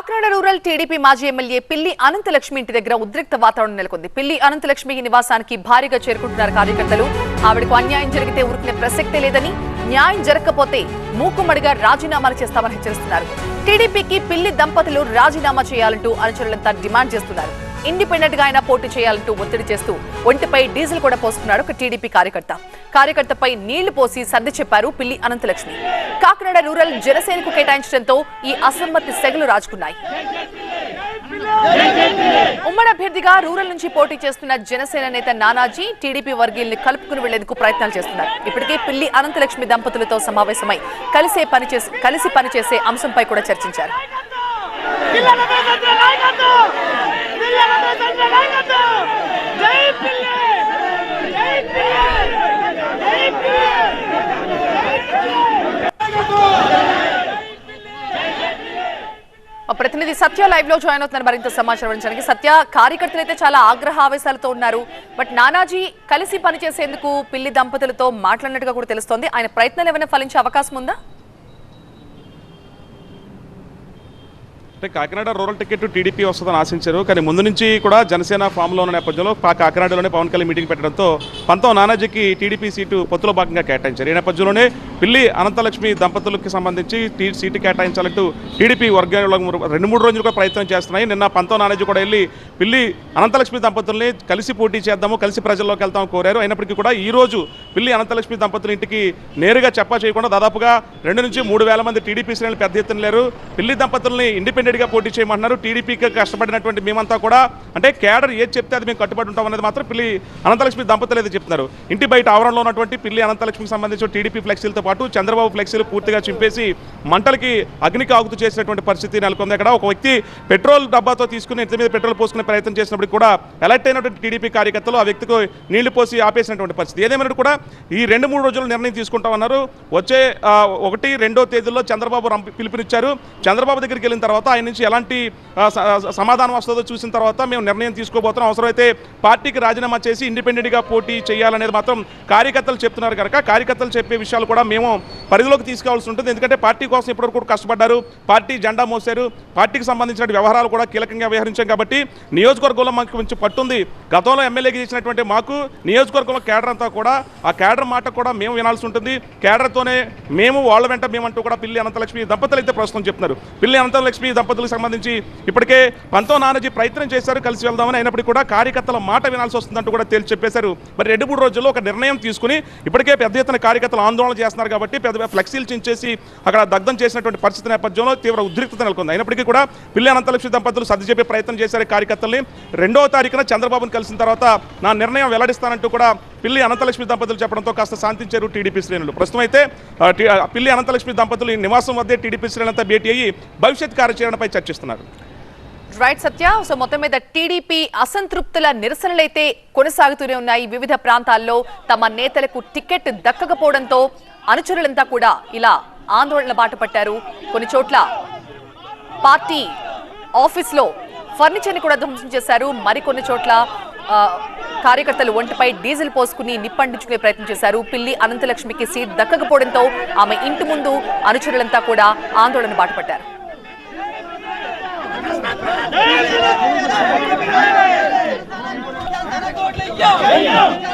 Kakinada rural TDP మాజీ MLA Pilli Ananthalakshmi ఇంటి దగ్గర ఉద్రిక్త వాతావరణం నెలకొంది. పిల్లి అనంతలక్ష్మి నివాసానికి భారీగా చేరుకుంటున్నారు కార్యకర్తలు. ఆవిడకు అన్యాయం జరిగితే ఊరుకునే ప్రసక్తే లేదని న్యాయం జరగకపోతే మూకుమ్మడిగా రాజీనామాలు చేస్తామని హెచ్చరిస్తున్నారు. టీడీపీకి పిల్లి దంపతులు రాజీనామా చేయాలంటూ అనుచరులంతా డిమాండ్ చేస్తున్నారు. ఇండిపెండెంట్గా అయినా పోటీ చేయాలంటూ ఒత్తిడి చేస్తూ ఒంటిపై డీజిల్ కూడా పోస్తున్నాడు ఒక టీడీపీ కార్యకర్త. కార్యకర్తపై నీళ్ళు పోసి సర్ది చెప్పారు పిల్లి అనంతలక్ష్మి. కాకినాడ రూరల్ జనసేనకు కేటాయించడంతో ఈ అసమ్మతి సెగలు రాజుకున్నాయి. ఉమ్మడి అభ్యర్థిగా రూరల్ నుంచి పోటీ చేస్తున్న జనసేన నేత నానాజీ టీడీపీ వర్గీయుల్ని కలుపుకుని వెళ్ళేందుకు ప్రయత్నాలు చేస్తున్నారు. ఇప్పటికే పిల్లి అనంతలక్ష్మి దంపతులతో సమావేశమై కలిసే పనిచేసి కలిసి పనిచేసే అంశంపై కూడా చర్చించారు. ప్రతినిధి సత్య లైవ్లో జాయిన్ అవుతున్నారు మరింత సమాచారం అందించడానికి. సత్య కార్యకర్తలు అయితే చాలా ఆగ్రహ ఆవేశాలతో ఉన్నారు. బట్ నానాజీ కలిసి పనిచేసేందుకు పిల్లి దంపతులతో మాట్లాడినట్టుగా కూడా తెలుస్తోంది. ఆయన ప్రయత్నాలు ఏమైనా ఫలించే అవకాశం ఉందా? అంటే కాకినాడ రూరల్ టికెట్ టీడీపీ వస్తుందని ఆశించారు. కానీ ముందు నుంచి కూడా జనసేన ఫామ్లో ఉన్న నేపథ్యంలో కాకినాడలోనే పవన్ కళ్యాణ్ మీటింగ్ పెట్టడంతో పంతం నానాజీకి టీడీపీ సీటు పొత్తులో భాగంగా కేటాయించారు. ఈ నేపథ్యంలోనే పిల్లి అనంతలక్ష్మి దంపతులకు సంబంధించి సీటు కేటాయించాలంటూ టీడీపీ వర్గాలు రెండు మూడు రోజులు కూడా ప్రయత్నం చేస్తున్నాయి. నిన్న పంతం నానాజీ కూడా వెళ్ళి పిల్లి అనంతలక్ష్మి దంపతుల్ని కలిసి పోటీ చేద్దాము కలిసి ప్రజల్లోకి వెళ్తామని కోరారు. అయినప్పటికీ కూడా ఈ రోజు పిల్లి అనంతలక్ష్మి దంపతుల ఇంటికి నేరుగా చెప్పా చేయకుండా దాదాపుగా రెండు నుంచి మూడు వేల మంది టీడీపీ శ్రేణులు పెద్ద ఎత్తున లేరు. పిల్లి దంపతుల్ని ఇండిపెండెంట్గా పోటీ చేయమంటున్నారు. టీడీపీకి కష్టపడినటువంటి మేమంతా కూడా అంటే కేడర్ ఏది చెప్తే అది మేము కట్టుబడి ఉంటాం అనేది మాత్రం పిల్లి అనంతలక్ష్మి దంపతులు ఏది చెప్తున్నారు. ఇంటి బయట ఆవరణలో ఉన్నటువంటి పిల్లి అనంతలక్ష్మికి సంబంధించిన టీడీపీ ఫ్లెక్సీలతో పాటు చంద్రబాబు ఫ్లెక్సీలు పూర్తిగా చింపేసి మంటలకి అగ్నికి ఆగుతూ చేసినటువంటి పరిస్థితి నెలకొంది. అక్కడ ఒక వ్యక్తి పెట్రోల్ డబ్బాతో తీసుకుని ఇంటి మీద పెట్రోల్ పోసుకునే ప్రయత్నం చేసినప్పుడు కూడా ఎలక్ట్ అయినటువంటి టీడీపీ కార్యకర్తలు ఆ వ్యక్తికి నీళ్ళు పోసి ఆపేసినటువంటి పరిస్థితి. ఏదేమైనా కూడా ఈ రెండు మూడు రోజులు నిర్ణయం తీసుకుంటామన్నారు వచ్చే ఒకటి రెండో తేదీల్లో చంద్రబాబు పిలుపునిచ్చారు. చంద్రబాబు దగ్గరికి వెళ్ళిన తర్వాత ఆయన నుంచి ఎలాంటి సమాధానం వస్తుందో చూసిన తర్వాత మేము నిర్ణయం తీసుకోబోతున్నాం. అవసరమైతే పార్టీకి రాజీనామా చేసి ఇండిపెండెంట్గా పోటీ చేయాలనేది మాత్రం కార్యకర్తలు చెప్తున్నారు కనుక కార్యకర్తలు చెప్పే విషయాలు కూడా మేము పరిధిలోకి తీసుకోవాల్సి ఉంటుంది. ఎందుకంటే పార్టీ కోసం ఇప్పటివరకు కష్టపడ్డారు. పార్టీ జెండా మోసారు పార్టీకి సంబంధించిన వ్యవహారాలు కూడా కీలకంగా వ్యవహరించాం కాబట్టి నియోజకవర్గంలో మాకు కొంచెం పట్టుంది. గతంలో ఎమ్మెల్యేకి చేసినటువంటి మాకు నియోజకవర్గంలో కేడర్ అంతా కూడా ఆ కేడర్ మాట కూడా మేము వినాల్సి ఉంటుంది. కేడర్తోనే మేము వాళ్ళ వెంట మేమంటూ కూడా పిల్లి అనంతలక్ష్మి దంపతులు అయితే ప్రస్తుతం చెప్తున్నారు. పిల్లి అనంతలక్ష్మి దంపతులకు సంబంధించి ఇప్పటికే పంతో నానజీ ప్రయత్నం చేశారు. కలిసి వెళ్దామని అయినప్పటికీ కూడా కార్యకర్తల మాట వినాల్సి వస్తుందంటూ కూడా తేల్చి చెప్పేశారు. మరి రెండు మూడు రోజుల్లో ఒక నిర్ణయం తీసుకుని ఇప్పటికే పెద్ద ఎత్తున కార్యకర్తలు ఆందోళన చేస్తున్నారు కాబట్టి పెద్ద ఫ్లెక్సీలు చించేసి అక్కడ దగ్ధం చేసినటువంటి పరిస్థితి నేపథ్యంలో తీవ్ర ఉద్రిక్తత నెలకొంది. అయినప్పటికీ కూడా పిల్లి అనంతలక్ష్మి దంపతులు సర్ది చెప్పే ప్రయత్నం చేశారు కార్యకర్తల్ని. రెండవ తారీఖున చంద్రబాబును కలిసిన తర్వాత నా నిర్ణయం వెల్లడిస్తానంటూ కూడా పిల్లి అనంతలక్ష్మి దంపతులు చెప్పడంతో కాస్త శాంతించారు టీడీపీ శ్రేణులు. ప్రస్తుతం అయితే పిల్లి అనంతలక్ష్మి దంపతులు నివాసం వద్దే టీడీపీ శ్రేణులంతా భేటీ అయ్యి భవిష్యత్ కార్యాచరణపై చర్చిస్తున్నారు. రైట్ సత్య సో మొత్తం మీద టీడీపీ అసంతృప్తుల నిరసనలైతే కొనసాగుతూనే ఉన్నాయి. వివిధ ప్రాంతాల్లో తమ నేతలకు టికెట్ దక్కకపోవడంతో అనుచరులంతా కూడా ఇలా ఆందోళన బాట పట్టారు. కొన్ని చోట్ల పార్టీ ఆఫీస్లో ఫర్నిచర్ని కూడా ధ్వంసం చేశారు. మరికొన్ని చోట్ల కార్యకర్తలు ఒంటిపై డీజిల్ పోసుకుని నిప్పండించుకునే ప్రయత్నం చేశారు. పిల్లి అనంతలక్ష్మికి సీట్ దక్కకపోవడంతో ఆమె ఇంటి ముందు అనుచరులంతా కూడా ఆందోళన బాటపట్టారు జై పిల్లి